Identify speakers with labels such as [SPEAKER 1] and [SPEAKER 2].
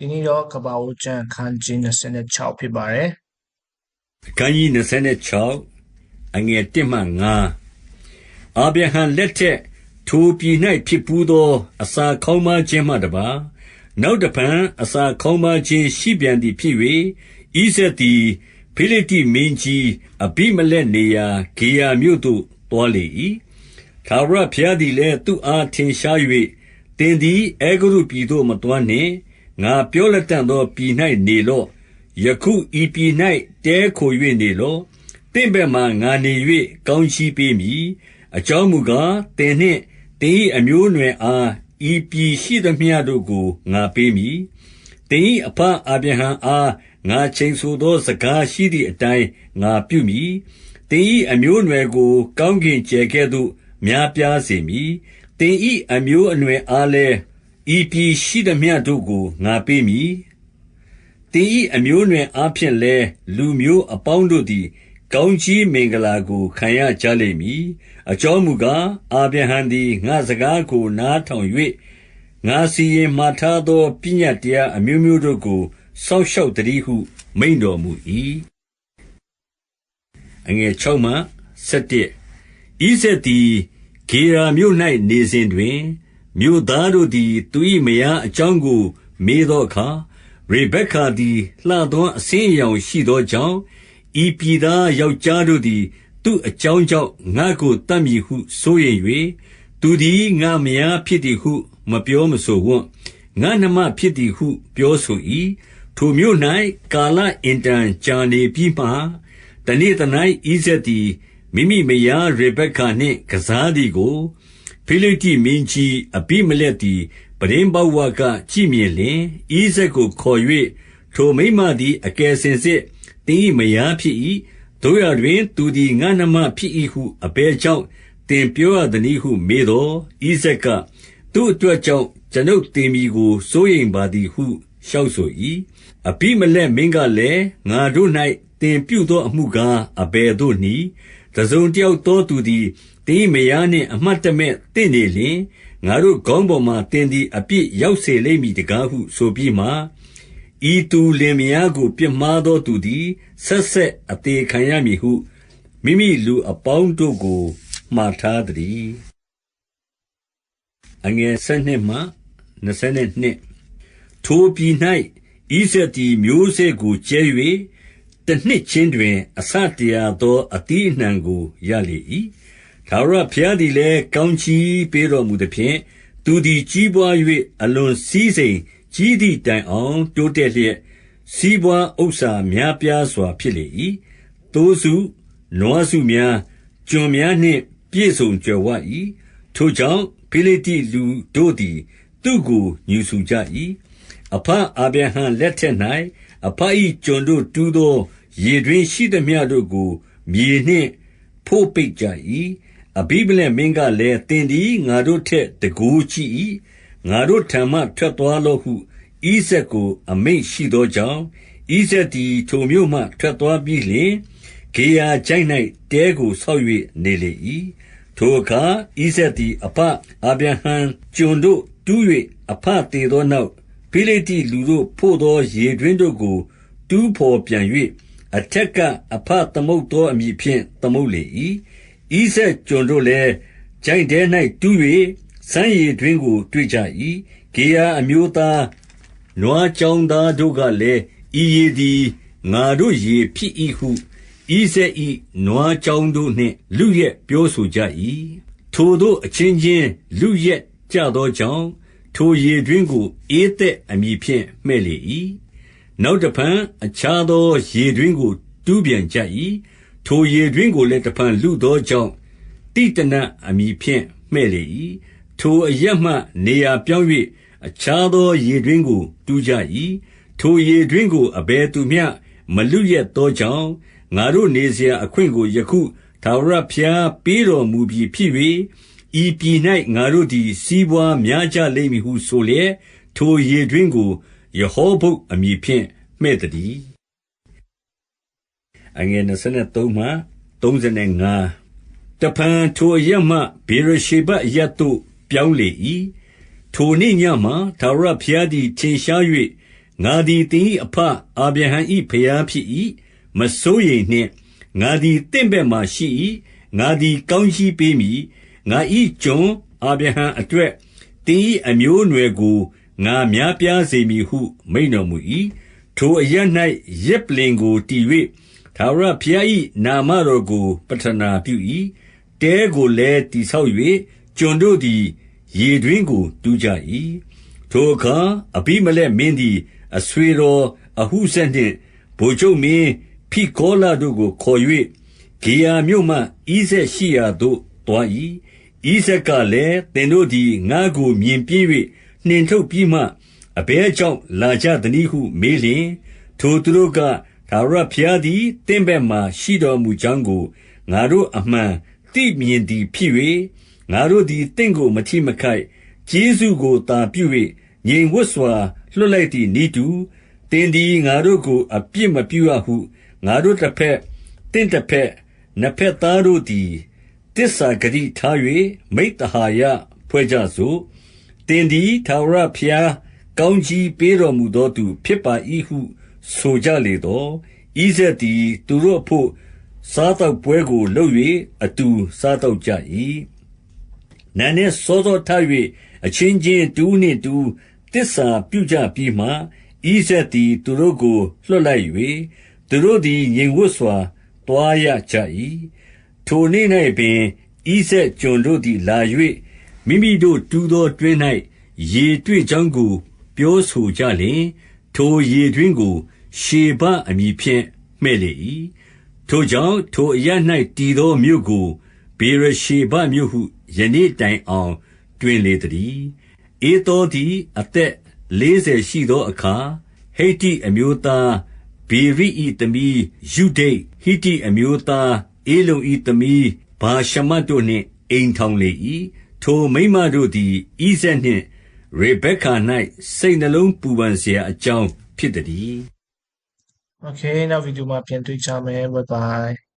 [SPEAKER 1] ဒီနေ့တော့ကပ္ပဦးကျမ်းအခန်းကြီး26ဖြစ်ပါတယ်
[SPEAKER 2] အခန်းကြီး26အငယ်1မှ5အာဗြဟံလက်ထက်ထိုပြည်၌ဖြစ်ပူးသော အစာခေါင်းပါခြင်းမှတပါနောက်တပံအစာခေါင်းပါခြင်းရှိပြန်သည်ဖြစ်၍ဤဆက်သည်ဖိလိတိမင်းကြီးအဘိမလက်နေရာဂေယာမြို့သို့တွားလေ၏သာရဖျားသည်လည်းသူ့အားထင်ရှား၍တင်သည်အေဂရုပြည်သို့မတွားနှင့် ငါပြောလက်တန်သောပြည်၌နေလော့ ယခုဤပြည်၌တဲခို၍နေလော့တင့်ဘက်မှငါနေ၍ကောင်းချီးပေးမည် အကြောင်းမူကားတင်နှင့်တင်၏အမျိုးအနွယ်အား ဤပြည်ရှိသမျှတို့ကို ငါပေးမည်တင်၏အဖအာဗြဟံအား ငါချိန်ဆိုသော စကားရှိသည့်အတိုင်း ငါပြုမည်တင်၏အမျိုးအနွယ်ကို ကောင်းကင်ကျယ်ကဲ့သို့ များပြားစေမည်တင်၏အမျိုးအနွယ်အားလည်း ဤပြည်ရှိသမျှတို့ကို ငါပေးမည် သင်၏အမျိုးအနွယ်အားဖြင့်လည်း လူမျိုးအပေါင်းတို့သည် ကောင်းကြီးမင်္ဂလာကို ခံရကြလိမ့်မည် အကြောင်းမူကား အာဗြဟံသည် ငါစကားကို နားထောင်၍ငါစီရင်မှာထားသော ပညတ်တရားအမျိုးမျိုးတို့ကို စောင့်ရှောက်တည်းဟု မိန်တော်မူ၏အငယ်6မှ7ဤဆက်သည် ဂေရာမြို့၌နေစဉ်တွင် မြို့သားတို့သည် သူ၏မယားအကြောင်းကို မေးသောအခါ ရေဗက္ကသည် လှသော အဆင်းအရောင်ရှိသောကြောင့် ဤပြည်သား ယောက်ျားတို့သည် သူ့အကြောင်းကြောင့် ငါ့ကိုတတ်မည်ဟု စိုးရိမ်၍သူသည် ငါမယားဖြစ်သည်ဟု မပြောမဆိုဝံ့ ငါနှမဖြစ်သည်ဟု ပြောဆို၏ထိုမြို့၌ကာလအင်တန်ကြာနေပြီးမှ တနေ့တ၌ဣဇက်သည် မိမိမယား ရေဗက္ကနှင့် ကစားသည်ကို ဖိလိတ္တိမင်းကြီး အဘိမလက်သည် ပြတင်းပေါက်ဝက ကြည့်မြင်လျှင်၊ဣဇာက်ကိုခေါ်၍ထိုမိန်းမသည် အကယ်စင်စစ် သင်၏မယားဖြစ်၏။သို့ရာတွင် သူသည် ငါ့နှမဖြစ်၏ဟု အဘယ်ကြောင့် သင်ပြောရသနည်းဟု မေးသော်၊ဣဇာက်က၊သူ့အတွက်ကြောင့် ကျွန်ုပ်သေမည်ကို စိုးရိမ်ပါသည်ဟု လျှောက်ဆို၏။အဘိမလက်မင်းကလည်း၊ငါတို့၌သင်ပြုသောအမှုကား အဘယ်သို့နည်း။တစုံတယောက်သောသူသည် သင်၏မယားနှင့် အမှတ်တမဲ့သင့်နေလျှင်၊ငါတို့ခေါင်းပေါ်မှာ သင်သည် အပြစ်ရောက်စေလိမ့်မည်တကားဟု ဆိုပြီးမှ၊ဤသူလင်မယားကို ပြစ်မှားသောသူသည် ဆက်ဆက်အသေခံရမည်ဟု မိမိလူအပေါင်းတို့ကို မှာထားသတည်း။ထိုပြည်၌ဣဇာက်သည် မျိုးစေ့ကို ကြဲ၍တနှစ်ခြင်းတွင် အဆတရာသော အသီးအနှံကို ရလေ၏။ ထာဝရဘုရားသည်လည်း ကောင်းကြီးပေးတော်မူသဖြင့်၊သူသည် ကြီးပွား၍အလွန်စည်းစိမ်ကြီးသည်တိုင်အောင် တိုးတက်လျက်၊စီးပွားဥစ္စာများပြားစွာ ဖြစ်လေ၏။သိုးစု၊နွားစုများ၊ကျွန်များနှင့် ပြည့်စုံကြွယ်ဝ၏။ထိုကြောင့် ဖိလိတ္တိလူတို့သည် သူ့ကို ငြူစူကြ၏။အဘအာဗြဟံလက်ထက်၌အဘ၏ကျွန်တို့တူးသော ရေတွင်းရှိသမျှတို့ကို မြေနှင့် ဖို့ပိတ်ကြ၏။ အဘိမလက်မင်းကလည်း၊သင်သည် ငါတို့ထက် တန်ခိုးကြီး၏။ငါတို့ထံမှ ထွက်သွားလော့ဟု ဣဇာက်ကို အမိန့်ရှိသောကြောင့်၊ဣဇာက်သည် ထိုမြို့မှ ထွက်သွားပြီးလျှင်၊ဂေရာချိုင့်၌တဲကိုဆောက်၍နေလေ၏။ထိုအခါ ဣဇာက်သည် အဘအာဗြဟံကျွန်တို့ တူး၍အဘသေသောနောက်၊ဖိလိတ္တိလူတို့ဖို့သော ရေတွင်းတို့ကို တူးဘော်ပြန်၍အထက်က အဘသမုတ်သော အမည်ဖြင့် သမုတ်လေ၏။ ဣဇာက်ကျွန်တို့လည်း ချိုင့်ထဲ၌တူး၍စမ်းရေတွင်းကို တွေ့ကြ၏။ဂေရာအမျိုးသား နွားကျောင်းသားတို့ကလည်း၊ဤရေသည် ငါတို့ရေဖြစ်၏ဟု ဣဇာက်၏နွားကျောင်းတို့နှင့် လုယက်ပြောဆိုကြ၏။ထိုသို့အချင်းချင်း လုယက်ကြသောကြောင့်၊ထိုရေတွင်းကို ဧသက်အမည်ဖြင့် မှည့်လေ၏။နောက်တဖန် အခြားသောရေတွင်းကို တူးပြန်ကြ၏။ ထိုရေတွင်းကိုလည်း တဖန်လုသောကြောင့် သိတနအမည်ဖြင့် မှည့်လေ၏။ထိုအရပ်မှနေရာပြောင်း၍အခြားသောရေတွင်းကို တူးကြ၏။ထိုရေတွင်းကို အဘယ်သူမျှ မလုယက်သောကြောင့်၊ငါတို့နေစရာအခွင့်ကို ယခုထာဝရဘုရား ပေးတော်မူပြီဖြစ်၍၊ဤပြည်၌ငါတို့သည် စီးပွားများကြလိမ့်မည်ဟုဆိုလျက်၊ထိုရေတွင်းကို ရဟောဘုတ်အမည်ဖြင့် မှည့်သတည်း။ တဖန်ထိုအရပ်မှ ဗေရရှေဘအရပ်သို့ ပြောင်းလေ၏။ထိုနေ့ညမှာ ထာဝရဘုရားသည် ထင်ရှား၍၊ငငါသည် သင်၏အဘအာဗြဟံ၏ဘုရားဖြစ်၏မစိုးရိမ်နှင့် ငါသည်တင့်ဘက်မှရှိ၏ငါသည် ကောင်းကြီးပေးမည် ငါ၏ကျွန်အာဗြဟံအတွက် သင်၏အမျိုးအနွယ်ကို ငါများပြားစေမည်ဟု မိန့်တော်မူ၏ထိုအရ၌ရက်ပလင်ကို တည်၍ သာရဘုရား၏နာမတော်ကိုပတနာပြု၏တဲကိုလည်းတိဆောက်၍ကျွန်တို့သည် ရေတွင်းကို တူးကြ၏ထိုအခါ အဘိမလက်မင်းသည် အဆွေတော် အဟုဆက်နှင့် ဗိုလ်ချုပ်မင်းဖိကောလတို့ကို ခေါ်၍ဂေယာမြို့မှ ဣဇက်ရှိရာသို့တွား၏ဣဇက်ကလည်း သင်တို့သည် ငါကို မြင်ပြင်း၍နှင်ထုတ်ပြီးမှ အဘဲကြောင့် လာကြသနည်းဟု မေးလျင် ထိုသူတို့က သာရဘုရားသည်တင့်ဘက်မှရှိတော်မူကြောင်းကို ငါတို့အမှန်သိမြင်သည်ဖြစ်၍ငါတို့သည်တင့်ကို မထိမခိုက် ကျေးဇူးကိုတာပြု၍ငြိမ်ဝတ်စွာ လွတ်လိုက်သည့်ဤတူတင်သည် ငါတို့ကို အပြစ်မပြုရဟု ငါတို့တစ်ဖက်တင့်တစ်ဖက် နှစ်ဖက်သားတို့သည်တစ္ဆာဂတိထား၍မိတ္တဟာယဖွဲ့ကြစို့တင်သည်သာဝရဖျားကောင်းကြီးပေးတော်မူသောသူ ဖြစ်ပါ၏ဟု ဆိုကြလေတော့ဣဇက်သည် သူတို့အဖို့ စားတော့ပွဲကို လုပ်၍အတူစားတော့ကြ၏နန်းနှင့်စောစောထ၍အချင်းချင်းတူးနှင့်တူးတစ္ဆာပြုကြပြီးမှ ဣဇက်သည် သူတို့ကို လွှတ်လိုက်၍သူတို့သည် ငြိမ်ဝတ်စွာတွားရကြ၏ထိုနေ့၌ပင် ဣဇက်ကျွန်တို့သည်လာ၍မိမိတို့တူးသောတွင်၌ရေတွေ့ကြောင်းကို ပြောဆိုကြလျင် ထိုရေတွင်ကို ရှေဘအမည်ဖြင့် မှည့်လေ၏။ထိုကြောင့် ထိုအရပ်၌တည်သောမြို့ကို ဗေရရှေဘမြို့ဟု ယနေ့တိုင်အောင် တွင်လေသတည်း။ဧသောသည် အသက်လေးဆယ်ရှိသောအခါ၊ဟိတ္တိအမျိုးသား ဗေရိ၏သမီးရုဒိတ်၊ဟိတ္တိအမျိုးသား ဧလုံ၏သမီး ဗာရှမတ်တို့နှင့် အိမ်ထောင်လေ၏။ထိုမိန်းမတို့သည် ဣဇာက်နှင့် ရေဗက္ကာ၌စိတ်နှလုံးပူပန်စရာအကြောင်း ဖြစ်သတည်း
[SPEAKER 1] Okay နောက်ဗီဒီယိုမှာပြန်တွေ့ကြမယ် bye bye